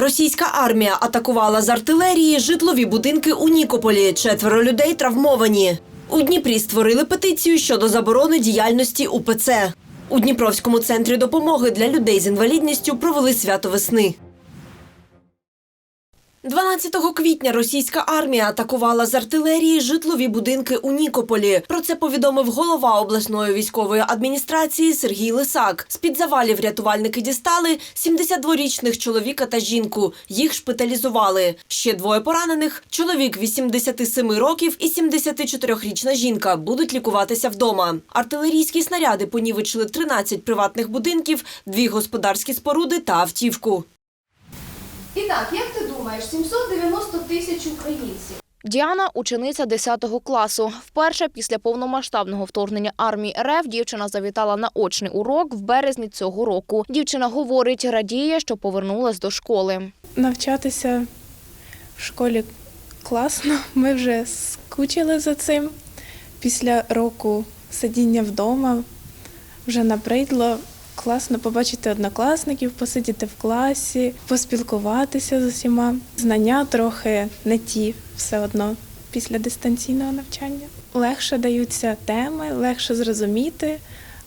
Російська армія атакувала з артилерії житлові будинки у Нікополі. Четверо людей травмовані. У Дніпрі створили петицію щодо заборони діяльності УПЦ. У Дніпровському центрі допомоги для людей з інвалідністю провели свято весни. 12 квітня російська армія атакувала з артилерії житлові будинки у Нікополі. Про це повідомив голова обласної військової адміністрації Сергій Лисак. З під завалів рятувальники дістали 72-річних чоловіка та жінку. Їх шпиталізували. Ще двоє поранених. Чоловік 87 років і 74-річна жінка будуть лікуватися вдома. Артилерійські снаряди понівечили 13 приватних будинків, дві господарські споруди та автівку. І так, як ти думаєш, 790 тисяч українців. Діана – учениця 10 класу. Вперше після повномасштабного вторгнення армії РФ дівчина завітала на очний урок в березні цього року. Дівчина говорить, радіє, що повернулась до школи. Навчатися в школі класно. Ми вже скучили за цим. Після року сидіння вдома вже набридло. Класно побачити однокласників, посидіти в класі, поспілкуватися з усіма. Знання трохи не ті все одно після дистанційного навчання. Легше даються теми, легше зрозуміти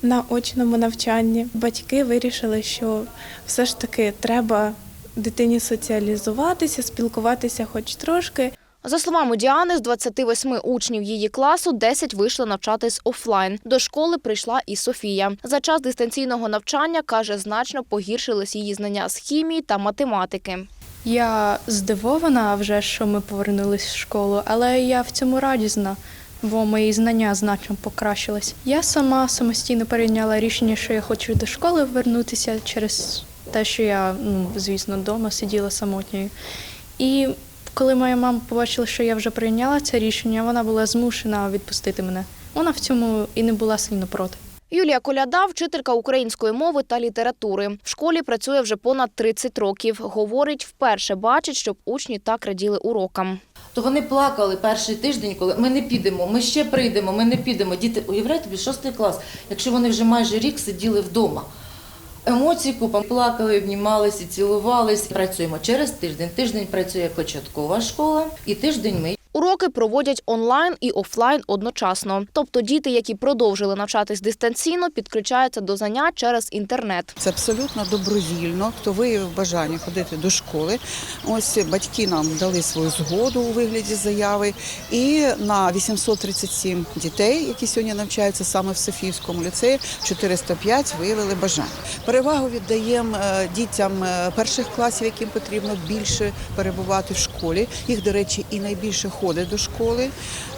на очному навчанні. Батьки вирішили, що все ж таки треба дитині соціалізуватися, спілкуватися хоч трошки. За словами Діани, з 28 учнів її класу 10 вийшли навчатись офлайн. До школи прийшла і Софія. За час дистанційного навчання, каже, значно погіршились її знання з хімії та математики. Я здивована вже, що ми повернулись в школу, але я в цьому радісна, бо мої знання значно покращились. Я сама самостійно перейняла рішення, що я хочу до школи вернутися через те, що я, ну, звісно, вдома сиділа самотньою. І коли моя мама побачила, що я вже прийняла це рішення, вона була змушена відпустити мене. Вона в цьому і не була сильно проти. Юлія Коляда, вчителька української мови та літератури. В школі працює вже понад 30 років. Говорить, вперше бачить, щоб учні так раділи урокам. То вони плакали перший тиждень, коли ми не підемо, ми ще прийдемо, ми не підемо. Діти, уявляй тобі, шостий клас, якщо вони вже майже рік сиділи вдома. Емоції купа плакали, обнімалися, цілувалися. Працюємо через тиждень. Тиждень працює початкова школа, і тиждень ми. Уроки проводять онлайн і офлайн одночасно. Тобто діти, які продовжили навчатись дистанційно, підключаються до занять через інтернет. Це абсолютно добровільно. Хто виявив бажання ходити до школи. Ось батьки нам дали свою згоду у вигляді заяви. І на 837 дітей, які сьогодні навчаються саме в Софіївському ліцеї, 405 виявили бажання. Перевагу віддаємо е, дітям е, перших класів, яким потрібно більше перебувати в школі. Їх, до речі, і найбільше ходить до школи.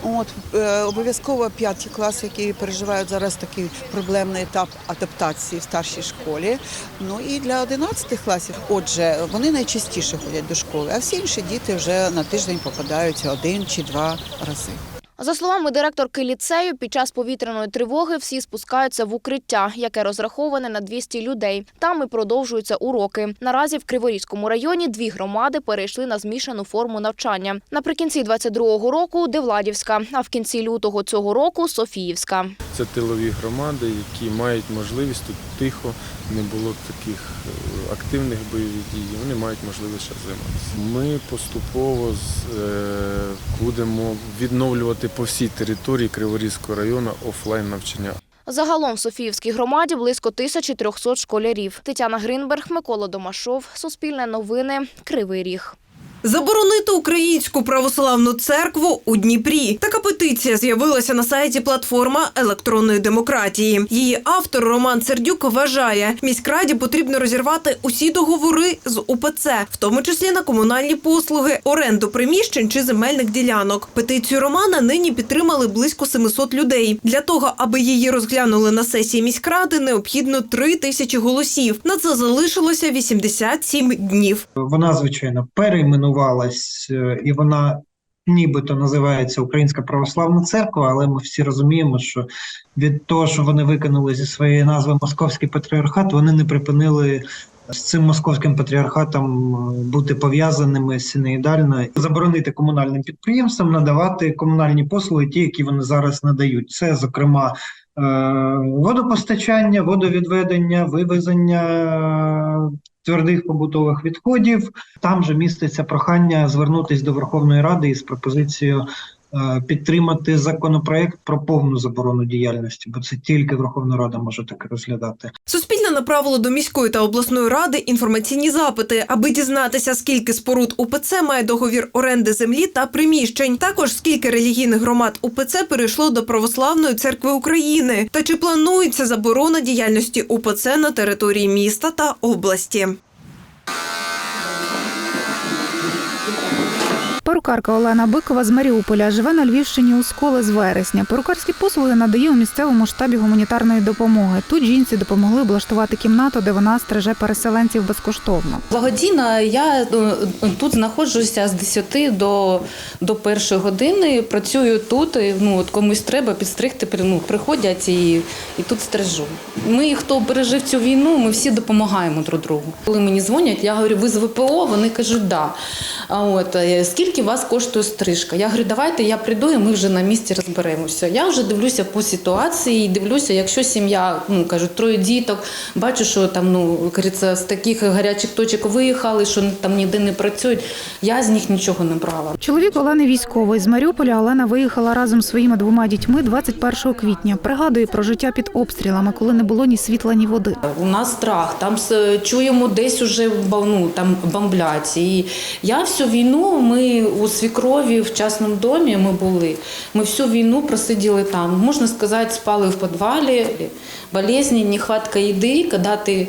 От е, обов'язково п'яті класи, які переживають зараз такий проблемний етап адаптації в старшій школі. Ну і для 11 класів, отже, вони найчастіше ходять до школи, а всі інші діти вже на тиждень попадаються один чи два рази. За словами директорки ліцею, під час повітряної тривоги всі спускаються в укриття, яке розраховане на 200 людей. Там і продовжуються уроки. Наразі в Криворізькому районі дві громади перейшли на змішану форму навчання. Наприкінці 22-го року Девладівська, а в кінці лютого цього року Софіївська. Це тилові громади, які мають можливість тут тихо, не було таких е, активних бойових дій. Вони мають можливість зараз займатися. Ми поступово з- е, будемо відновлювати по всій території Криворізького району офлайн навчання. Загалом в Софіївській громаді близько 1300 школярів. Тетяна Гринберг, Микола Домашов, Суспільне новини, Кривий Ріг. Заборонити українську православну церкву у Дніпрі. Така петиція з'явилася на сайті платформа електронної демократії. Її автор Роман Сердюк вважає, міськраді потрібно розірвати усі договори з УПЦ, в тому числі на комунальні послуги, оренду приміщень чи земельних ділянок. Петицію Романа нині підтримали близько 700 людей. Для того, аби її розглянули на сесії міськради, необхідно 3 тисячі голосів. На це залишилося 87 днів. Вона, звичайно, перейменувалась е, і вона нібито називається Українська Православна Церква, але ми всі розуміємо, що від того, що вони викинули зі своєї назви Московський патріархат, вони не припинили з цим московським патріархатом е, бути пов'язаними синоїдально, заборонити комунальним підприємствам надавати комунальні послуги, ті, які вони зараз надають. Це, зокрема, е, водопостачання, водовідведення, вивезення твердих побутових відходів. Там же міститься прохання звернутися до Верховної Ради із пропозицією підтримати законопроект про повну заборону діяльності, бо це тільки Верховна Рада може таке розглядати. Суспільне направило до міської та обласної ради інформаційні запити, аби дізнатися, скільки споруд УПЦ має договір оренди землі та приміщень. Також скільки релігійних громад УПЦ перейшло до Православної церкви України, та чи планується заборона діяльності УПЦ на території міста та області. Перукарка Олена Бикова з Маріуполя живе на Львівщині у сколи з вересня. Перукарські послуги надає у місцевому штабі гуманітарної допомоги. Тут жінці допомогли облаштувати кімнату, де вона стриже переселенців безкоштовно. Благодійно я е, тут знаходжуся з 10 до, до першої години. Працюю тут. Ну от комусь треба підстригти. Ну, приходять і, і тут стрижу. Ми, хто пережив цю війну, ми всі допомагаємо друг другу. Коли мені дзвонять, я говорю, ви з ВПО? Вони кажуть, да. А от е, скільки вас коштує стрижка? Я говорю, давайте я прийду, і ми вже на місці розберемося. Я вже дивлюся по ситуації, дивлюся, якщо сім'я, ну кажуть, троє діток, бачу, що там ну кажеться, з таких гарячих точок виїхали, що там ніде не працюють. Я з них нічого не брала. Чоловік Олени військовий з Маріуполя. Олена виїхала разом з своїми двома дітьми 21 квітня. Пригадує про життя під обстрілами, коли не було ні світла, ні води. У нас страх, там чуємо десь уже ну, там бомблять. І я всю війну, ми у свікрові в частному домі ми були. Ми всю війну просиділи там. Можна сказати, спали в підвалі, болезні, нехватка їди, коли ти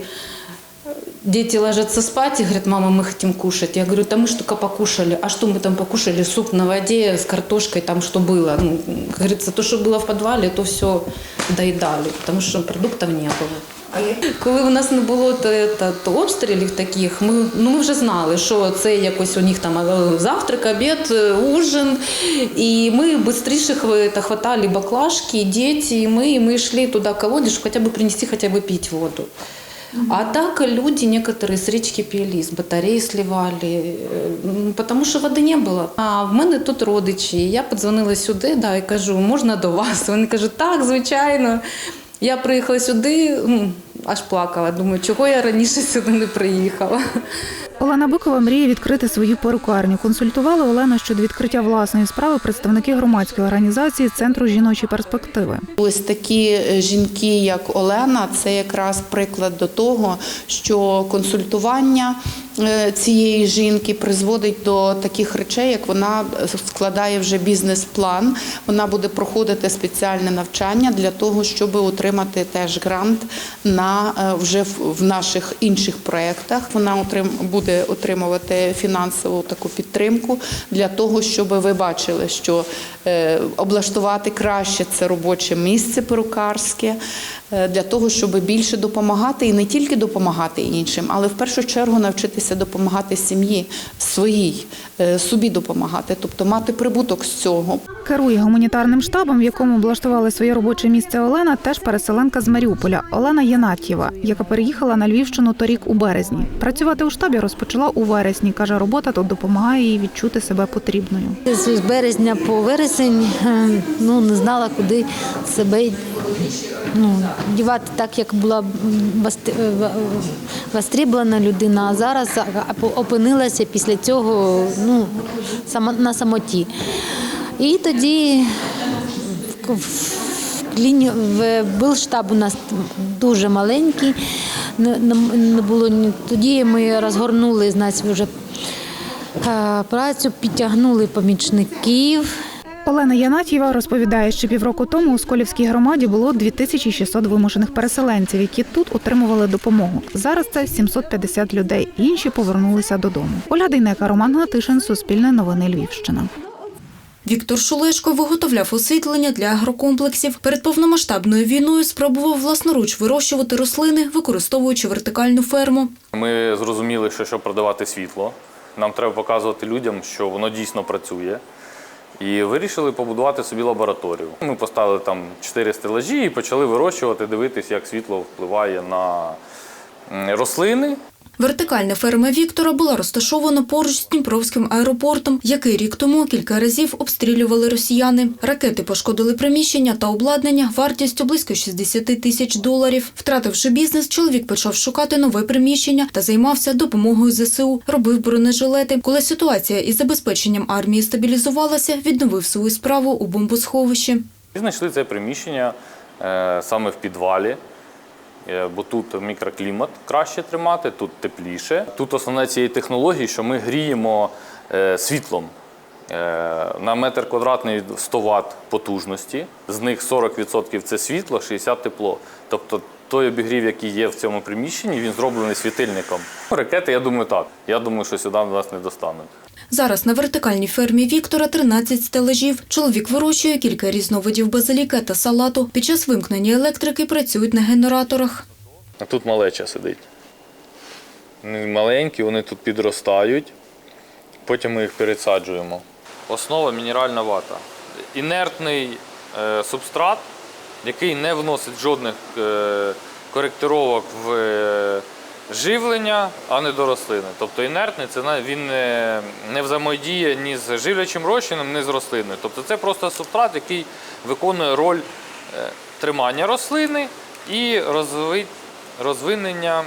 Дети ложатся спать и говорят, мама, мы хотим кушать. Я говорю, да мы ж только покушали. А что мы там покушали? Суп на воде с картошкой, там что было. Ну, как говорится, то, что было в подвале, то все доедали, потому что продуктов не було. Коли у нас не було то, то, то обстрілів таких, ми, ну, ми вже знали, що це якось у них там е, завтрак, обід, е, ужин. І ми швидше хватали баклажки, діти, і ми, і ми йшли туди к колодец, щоб хоча б принести, хоча б пити воду. А так люди некоторые с речки пили, с батареи сливали, э, потому що води не було. А в мене тут родичі. Я подзвонила сюди, да, і кажу, можна до вас? Вони кажуть, так, звичайно. Я приїхала сюди, ну, аж плакала. Думаю, чого я раніше сюди не приїхала. Олена Бикова мріє відкрити свою перукарню. Консультували Олену щодо відкриття власної справи представники громадської організації Центру жіночої перспективи. Ось такі е, жінки, як Олена, це якраз приклад до того, що консультування е, цієї жінки призводить до таких речей, як вона складає вже бізнес-план. Вона буде проходити спеціальне навчання для того, щоб отримати теж грант на е, вже в наших інших проєктах. Вона отрим буде отримувати фінансову таку підтримку для того, щоб ви бачили, що е, облаштувати краще це робоче місце перукарське, для того, щоб більше допомагати і не тільки допомагати іншим, але в першу чергу навчитися допомагати сім'ї своїй, е, собі допомагати, тобто мати прибуток з цього. Керує гуманітарним штабом, в якому облаштували своє робоче місце Олена, теж переселенка з Маріуполя Олена Янатьєва, яка переїхала на Львівщину торік у березні. Працювати у штабі розпочала у вересні. каже, робота тут допомагає їй відчути себе потрібною. З березня по вересень е, ну, не знала, куди себе ну, дівати так, як була вос- в- востребована людина, а зараз опинилася після цього ну, на самоті. І тоді в- ліні в Билштаб у нас дуже маленький. Не, було тоді ми розгорнули значить, вже е, працю, підтягнули помічників. Олена Янатьєва розповідає, що півроку тому у Сколівській громаді було 2600 вимушених переселенців, які тут отримували допомогу. Зараз це 750 людей. Інші повернулися додому. Оля Дейнека, Роман Гнатишин, Суспільне новини Львівщина. Віктор Шулешко виготовляв освітлення для агрокомплексів. Перед повномасштабною війною спробував власноруч вирощувати рослини, використовуючи вертикальну ферму. Ми зрозуміли, що щоб продавати світло, нам треба показувати людям, що воно дійсно працює. І вирішили побудувати собі лабораторію. Ми поставили там чотири стелажі і почали вирощувати, дивитися, як світло впливає на рослини, Вертикальна ферма Віктора була розташована поруч з Дніпровським аеропортом, який рік тому кілька разів обстрілювали росіяни. Ракети пошкодили приміщення та обладнання вартістю близько 60 тисяч доларів. Втративши бізнес, чоловік почав шукати нове приміщення та займався допомогою ЗСУ. Робив бронежилети. Коли ситуація із забезпеченням армії стабілізувалася, відновив свою справу у бомбосховищі. Знайшли це приміщення е, саме в підвалі, бо тут мікроклімат краще тримати, тут тепліше. Тут основне цієї технології, що ми гріємо е, світлом. Е, На метр квадратний 100 Вт потужності, з них 40% це світло, 60% тепло. Тобто той обігрів, який є в цьому приміщенні, він зроблений світильником. Ракети, я думаю, так. Я думаю, що сюди нас не достануть. Зараз на вертикальній фермі Віктора 13 стелажів. Чоловік вирощує кілька різновидів базиліка та салату. Під час вимкнення електрики працюють на генераторах. А тут малеча сидить. Вони маленькі, вони тут підростають, потім ми їх пересаджуємо. Основа мінеральна вата. Інертний е, субстрат, який не вносить жодних е, коректировок в е, живлення, а не до рослини. Тобто інертний це він не, взаємодіє ні з живлячим розчином, ні з рослиною. Тобто це просто субстрат, який виконує роль е, тримання рослини і розви- розвинення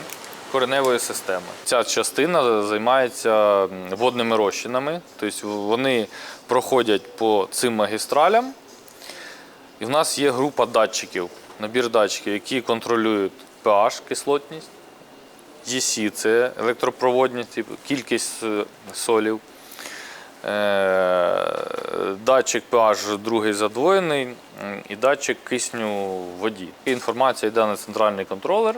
кореневої системи. Ця частина займається водними розчинами, тобто вони проходять по цим магістралям. І в нас є група датчиків, набір датчиків, які контролюють pH, кислотність, EC – це електропроводність, типу, кількість е, солів. Е, Датчик pH другий задвоєний і датчик кисню в воді. Інформація йде на центральний контролер,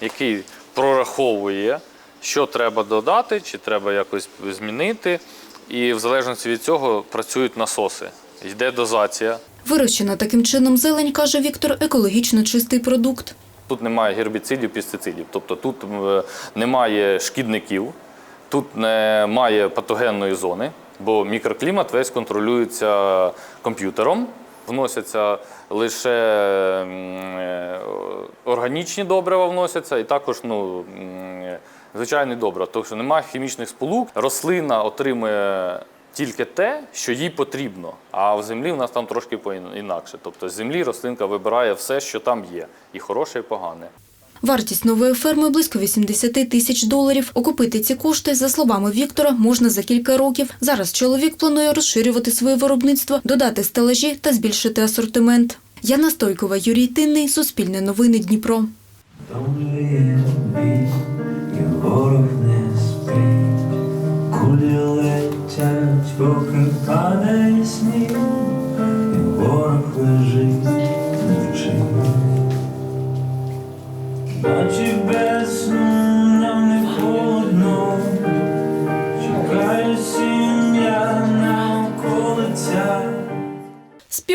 який прораховує, що треба додати, чи треба якось змінити. І в залежності від цього працюють насоси. Йде дозація. Вирощена таким чином зелень, каже Віктор, екологічно чистий продукт. Тут немає гербіцидів, пестицидів, тобто тут е, немає шкідників, тут немає патогенної зони, бо мікроклімат весь контролюється комп'ютером. Вносяться лише е, органічні добрива вносяться, і також ну, м, звичайні добрива. Тобто що немає хімічних сполук. Рослина отримує тільки те, що їй потрібно. А в землі в нас там трошки інакше. Тобто з землі рослинка вибирає все, що там є, і хороше, і погане. Вартість нової ферми близько 80 тисяч доларів. Окупити ці кошти, за словами Віктора, можна за кілька років. Зараз чоловік планує розширювати своє виробництво, додати стелажі та збільшити асортимент. Яна Стойкова, Юрій Тинний, Суспільне новини Дніпро. Поки падає сніг, і ворог лежить мовчить. Ночі без сну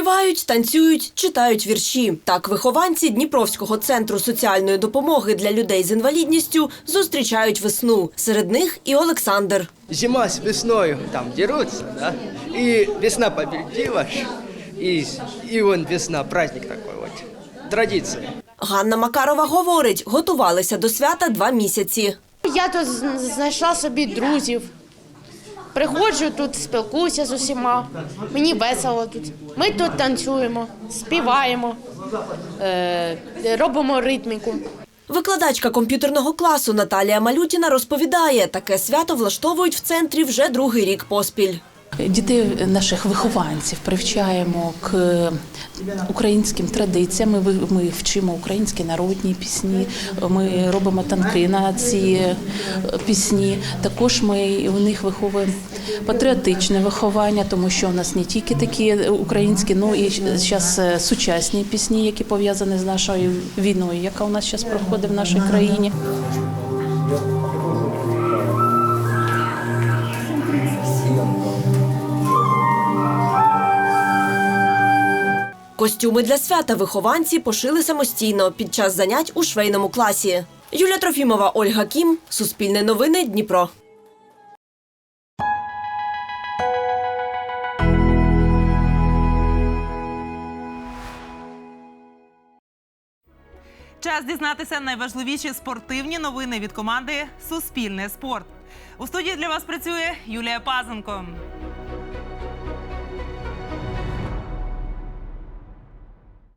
Співають, танцюють, читають вірші. Так вихованці Дніпровського центру соціальної допомоги для людей з інвалідністю зустрічають весну. Серед них і Олександр. Зима с весной там дерутся, да? И весна победила, и, и вон весна, праздник такой вот. Традиция. Ганна Макарова говорить, готувалися до свята два місяці. Я тут з- знайшла собі друзів. Приходжу тут, спілкуюся з усіма. Мені весело тут. Ми тут танцюємо, співаємо, е, робимо ритміку. Викладачка комп'ютерного класу Наталія Малютіна розповідає, таке свято влаштовують в центрі вже другий рік поспіль. Дітей наших вихованців привчаємо к українським традиціям. Ми, ми вчимо українські народні пісні. Ми робимо танки на ці е, пісні. Також ми у них виховуємо патріотичне виховання, тому що у нас не тільки такі українські, ну і зараз сучасні пісні, які пов'язані з нашою війною, яка у нас зараз проходить в нашій країні. Костюми для свята вихованці пошили самостійно під час занять у швейному класі. Юля Трофімова, Ольга Кім, Суспільне новини, Дніпро. Час дізнатися найважливіші спортивні новини від команди Суспільне спорт. У студії для вас працює Юлія Пазенко.